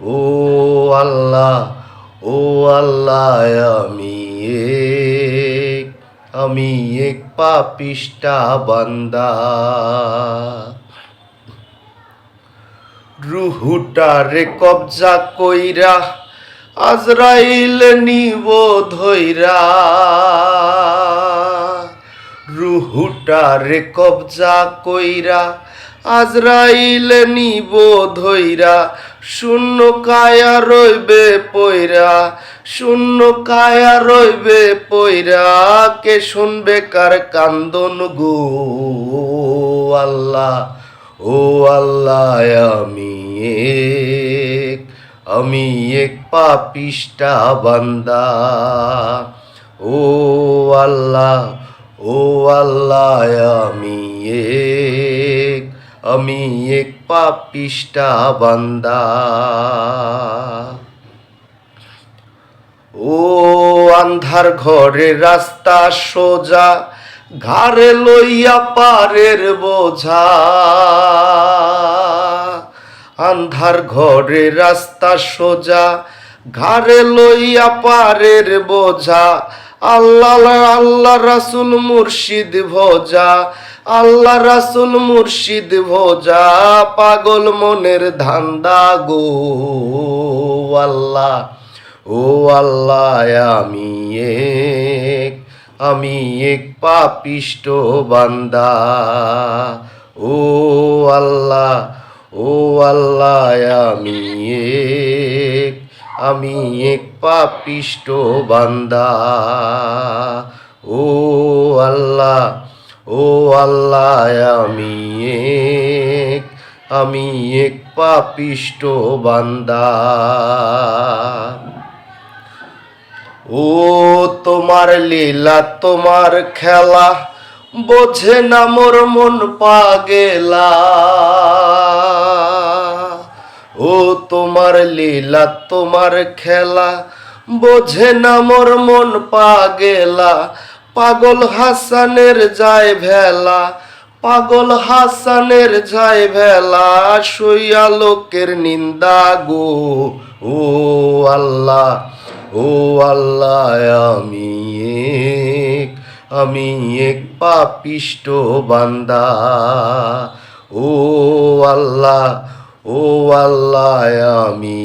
ও আল্লাহ ও আল্লাহ, আমি এক আমি এক পাপিষ্টা বান্দা। রুহুটারে কবজা কইরা, আজরাইল নিব ধইরা। রুহুটারে কবজা কইরা আজরাইল নিব ধইরা শূন্য কায়া রইবে পইরা, শূন্য কায়া রইবে পইরা, কে শুনবে কার কান্দন গো? আল্লাহ, ও আল্লাহ, আমি এক আমি এক পাপিষ্টা বান্দা। ও আল্লাহ ও আল্লাহ, আমি এক আমি এক পাপিষ্টা বান্দা। ও আন্ধার ঘরে রাস্তা সোজা, ঘাড়ে লইয়া পারের বোঝা। আন্ধার ঘরে রাস্তা সোজা, ঘাড়ে লইয়া পারের বোঝা। আল্লাহ আল্লাহ রাসুল মুর্শিদ ভোজা আল্লাহ রাসুল মুর্শিদ ভোজা পাগল মনের ধান্দা গো। আল্লাহ, ও আল্লাহ, আমি এক আমি এক পাপিষ্ট বান্দা। ও আল্লাহ ও আল্লাহ, আমি এক আমি এক পাপিষ্ট বান্দা। ও আল্লাহ ও আল্লাহ, আমি এক আমি এক পাপিষ্ট বান্দা। ও তোমার লীলা, তোমার খেলা, বোঝে না মোর মন পাগেলা। ও তোমার লীলা, তোমার খেলা, বোঝে না মোর মন পাগেলা। পাগল হাসানের যায় ভেলা, পাগল হাসানের যায় ভেলা সইয়া লোকের নিন্দা গো। ও আল্লাহ ও আল্লাহ, আমি এক আমি এক পাপিষ্ট বান্দা। ও আল্লাহ ও আল্লাহ, আমি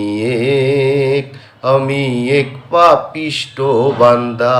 এক আমি এক পাপিষ্ট বান্দা।